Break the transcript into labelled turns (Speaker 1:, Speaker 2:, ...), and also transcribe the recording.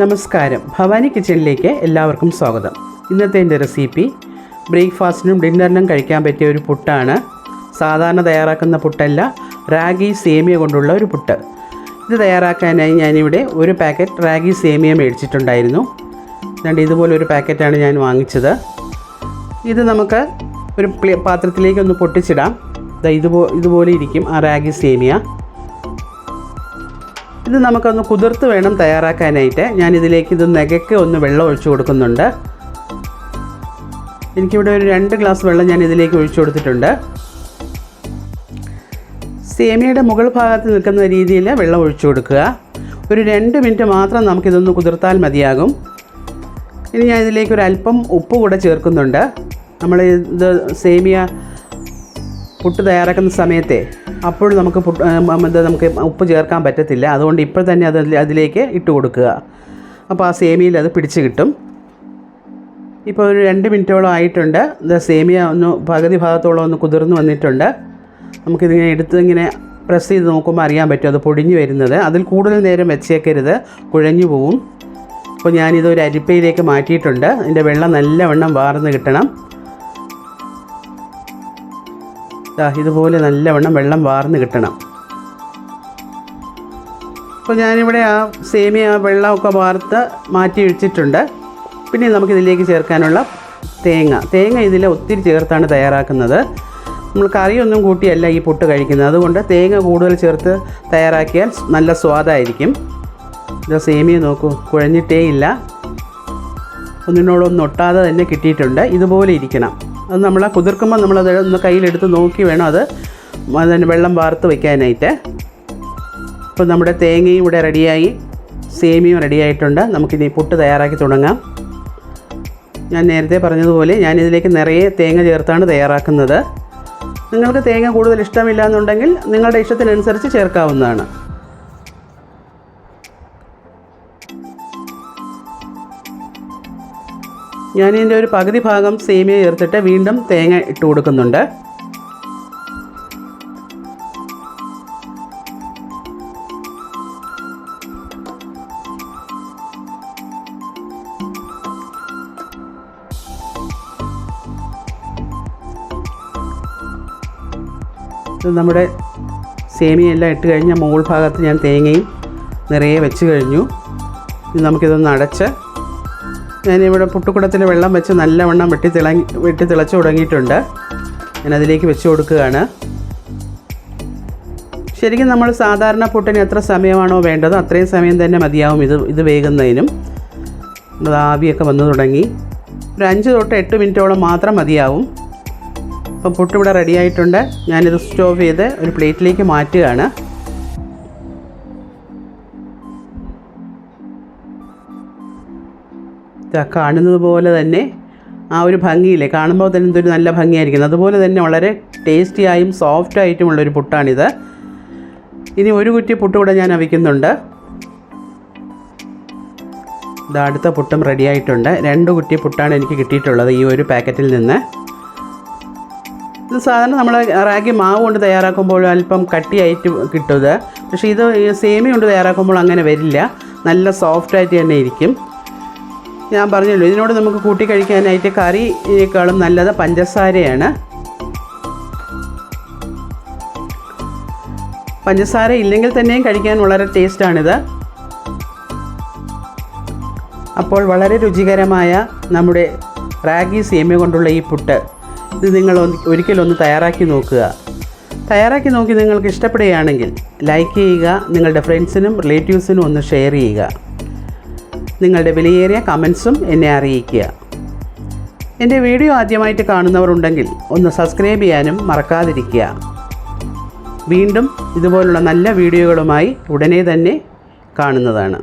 Speaker 1: നമസ്കാരം. ഭവാനി കിച്ചണിലേക്ക് എല്ലാവർക്കും സ്വാഗതം. ഇന്നത്തെ എന്റെ റെസിപ്പി ബ്രേക്ക്ഫാസ്റ്റിനും ഡിന്നറിനും കഴിക്കാൻ പറ്റിയ ഒരു പുട്ടാണ്. സാധാരണ തയ്യാറാക്കുന്ന പുട്ടല്ല റാഗി സേമിയ കൊണ്ടുള്ള ഒരു പുട്ട്. ഇത് തയ്യാറാക്കാനായി ഞാനിവിടെ ഒരു പാക്കറ്റ് റാഗി സേമിയ മേടിച്ചിട്ടുണ്ടായിരുന്നു. രണ്ട് ഇതുപോലെ ഒരു പാക്കറ്റാണ് ഞാൻ വാങ്ങിച്ചത്. ഇത് നമുക്ക് ഒരു പാത്രത്തിലേക്ക് ഒന്ന് പൊട്ടിച്ചിടാം. ഇതുപോലെ ഇതുപോ ഇതുപോലെ ഇരിക്കും ആ റാഗി സേമിയ. ഇത് നമുക്കൊന്ന് കുതിർത്ത് വേണം തയ്യാറാക്കാനായിട്ട്. ഞാൻ ഇതിലേക്ക് ഇത് നെകയ്ക്ക് ഒന്ന് വെള്ളം ഒഴിച്ചു കൊടുക്കുന്നുണ്ട്. എനിക്കിവിടെ ഒരു രണ്ട് ഗ്ലാസ് വെള്ളം ഞാൻ ഇതിലേക്ക് ഒഴിച്ചു കൊടുത്തിട്ടുണ്ട്. സേമിയയുടെ മുകൾ ഭാഗത്ത് നിൽക്കുന്ന രീതിയിൽ വെള്ളം ഒഴിച്ചു കൊടുക്കുക. ഒരു രണ്ട് മിനിറ്റ് മാത്രം നമുക്കിതൊന്ന് കുതിർത്താൽ മതിയാകും. ഇനി ഞാൻ ഇതിലേക്ക് ഒരു അല്പം ഉപ്പ് കൂടെ ചേർക്കുന്നുണ്ട്. നമ്മൾ ഇത് സേമിയ പുട്ട് തയ്യാറാക്കുന്ന സമയത്തെ അപ്പോൾ നമുക്ക് ഇത് നമുക്ക് ഉപ്പ് ചേർക്കാൻ പറ്റത്തില്ല. അതുകൊണ്ട് ഇപ്പോൾ തന്നെ അത് അതിലേക്ക് ഇട്ട് കൊടുക്കുക. അപ്പോൾ ആ സേമിയയിൽ അത് പിടിച്ച് കിട്ടും. ഇപ്പോൾ ഒരു രണ്ട് മിനിറ്റോളം ആയിട്ടുണ്ട്. ഇത് സേമിയ ഒന്ന് പകുതി ഭാഗത്തോളം ഒന്ന് കുതിർന്ന് വന്നിട്ടുണ്ട്. നമുക്കിതിങ്ങനെ എടുത്ത് ഇങ്ങനെ പ്രസ് ചെയ്ത് നോക്കുമ്പോൾ അറിയാൻ പറ്റും അത് പൊടിഞ്ഞു വരുന്നത്. അതിൽ കൂടുതൽ നേരം വെച്ചേക്കരുത്. കുഴഞ്ഞു പോവും. അപ്പോൾ ഞാനിത് ഒരു അരിപ്പയിലേക്ക് മാറ്റിയിട്ടുണ്ട്. ഇതിന്റെ വെള്ളം നല്ലവണ്ണം വാർന്ന് കിട്ടണം. ഇതുപോലെ നല്ലവണ്ണം വെള്ളം വാർന്ന് കിട്ടണം. അപ്പോൾ ഞാനിവിടെ ആ സേമിയ വെള്ളമൊക്കെ വാർത്ത് മാറ്റി വെച്ചിട്ടുണ്ട്. പിന്നെ നമുക്കിതിലേക്ക് ചേർക്കാനുള്ള തേങ്ങ. തേങ്ങ ഇതിൽ ഒത്തിരി ചേർത്താണ് തയ്യാറാക്കുന്നത്. നമ്മൾ കറിയൊന്നും കൂട്ടിയല്ല ഈ പുട്ട് കഴിക്കുന്നത്. അതുകൊണ്ട് തേങ്ങ കൂടുതൽ ചേർത്ത് തയ്യാറാക്കിയാൽ നല്ല സ്വാദായിരിക്കും. ഇത് സേമിയ നോക്കൂ കുഴഞ്ഞിട്ടേ ഇല്ല ഒന്നിനോടൊന്നും ഒട്ടാതെ തന്നെ കിട്ടിയിട്ടുണ്ട്. ഇതുപോലെ ഇരിക്കണം. അത് നമ്മൾ കുതിർക്കുമ്പോൾ നമ്മളത് ഒന്ന് കയ്യിലെടുത്ത് നോക്കി വേണം അത് അതിന് വെള്ളം വാർത്ത് വയ്ക്കാനായിട്ട്. അപ്പോൾ നമ്മുടെ തേങ്ങയും ഇവിടെ റെഡിയായി. സേമിയും റെഡിയായിട്ടുണ്ട്. നമുക്കിനി പുട്ട് തയ്യാറാക്കി തുടങ്ങാം. ഞാൻ നേരത്തെ പറഞ്ഞതുപോലെ ഞാൻ ഇതിലേക്ക് നിറയെ തേങ്ങ ചേർത്താണ് തയ്യാറാക്കുന്നത്. നിങ്ങൾക്ക് തേങ്ങ കൂടുതൽ ഇഷ്ടമില്ല എന്നുണ്ടെങ്കിൽ നിങ്ങളുടെ ഇഷ്ടത്തിനനുസരിച്ച് ചേർക്കാവുന്നതാണ്. ഞാനിതിന്റെ ഒരു പകുതി ഭാഗം സേമിയ ചേർത്തിട്ട് വീണ്ടും തേങ്ങ ഇട്ട് കൊടുക്കുന്നുണ്ട്. നമ്മുടെ സേമിയ എല്ലാം ഇട്ട് കഴിഞ്ഞാൽ മുകൾ ഭാഗത്ത് ഞാൻ തേങ്ങയും നിറയെ വെച്ച് കഴിഞ്ഞു. നമുക്കിതൊന്ന് അടച്ച് ഞാനിവിടെ പുട്ടുക്കുടത്തിൽ വെള്ളം വെച്ച് നല്ലവണ്ണം വെട്ടി തിളങ്ങി വെട്ടി തിളച്ച് തുടങ്ങിയിട്ടുണ്ട്. ഞാൻ അതിലേക്ക് വെച്ച് കൊടുക്കുകയാണ്. ശരിക്കും നമ്മൾ സാധാരണ പുട്ടിന് എത്ര സമയമാണോ വേണ്ടത് അത്രയും സമയം തന്നെ മതിയാവും ഇത് ഇത് വേകുന്നതിനും. അത് ആവിയൊക്കെ വന്നു തുടങ്ങി. ഒരു അഞ്ച് തൊട്ട് എട്ട് മിനിറ്റോളം മാത്രം മതിയാവും. അപ്പം പുട്ട് ഇവിടെ റെഡി ആയിട്ടുണ്ട് ഞാനിത് സ്റ്റോവ് ചെയ്ത് ഒരു പ്ലേറ്റിലേക്ക് മാറ്റുകയാണ്. കാണുന്നത് പോലെ തന്നെ ആ ഒരു ഭംഗിയില്ലേ? കാണുമ്പോൾ തന്നെ ഇതൊരു നല്ല ഭംഗിയായിരിക്കുന്നത് അതുപോലെ തന്നെ വളരെ ടേസ്റ്റിയായും സോഫ്റ്റ് ആയിട്ടുമുള്ളൊരു പുട്ടാണിത്. ഇനി ഒരു കുറ്റി പുട്ട് കൂടെ ഞാൻ അവിക്കുന്നുണ്ട്. ഇത് അടുത്ത പുട്ടും റെഡി ആയിട്ടുണ്ട്. രണ്ട് കുറ്റി പുട്ടാണ് എനിക്ക് കിട്ടിയിട്ടുള്ളത് ഈ ഒരു പാക്കറ്റിൽ നിന്ന്. ഇത് സാധാരണ നമ്മൾ റാഗി മാവ് കൊണ്ട് തയ്യാറാക്കുമ്പോൾ അല്പം കട്ടിയായിട്ട് കിട്ടും ഇത്. പക്ഷേ ഇത് സേമിയ കൊണ്ട് തയ്യാറാക്കുമ്പോൾ അങ്ങനെ വരില്ല. നല്ല സോഫ്റ്റായിട്ട് തന്നെ ഇരിക്കും. ഞാൻ പറഞ്ഞല്ലോ ഇതിനോട് നമുക്ക് കൂട്ടി കഴിക്കാനായിട്ട് കറിയേക്കാളും നല്ലത് പഞ്ചസാരയാണ്. പഞ്ചസാര ഇല്ലെങ്കിൽ തന്നെയും കഴിക്കാൻ വളരെ ടേസ്റ്റാണിത്. അപ്പോൾ വളരെ രുചികരമായ നമ്മുടെ റാഗി സേമിയ കൊണ്ടുള്ള ഈ പുട്ട് ഇത് നിങ്ങൾ ഒരിക്കലൊന്ന് തയ്യാറാക്കി നോക്കുക. തയ്യാറാക്കി നോക്കി നിങ്ങൾക്ക് ഇഷ്ടപ്പെടുകയാണെങ്കിൽ ലൈക്ക് ചെയ്യുക നിങ്ങളുടെ ഫ്രണ്ട്സിനും റിലേറ്റീവ്സിനും ഒന്ന് ഷെയർ ചെയ്യുക. നിങ്ങളുടെ വിലയേറിയ കമൻസും എന്നെ അറിയിക്കുക. എന്റെ വീഡിയോ ആദ്യമായിട്ട് കാണുന്നവരുണ്ടെങ്കിൽ ഒന്ന് സബ്സ്ക്രൈബ് ചെയ്യാനും മറക്കാതിരിക്കുക. വീണ്ടും ഇതുപോലുള്ള നല്ല വീഡിയോകളുമായി ഉടനെ തന്നെ കാണുന്നതാണ്.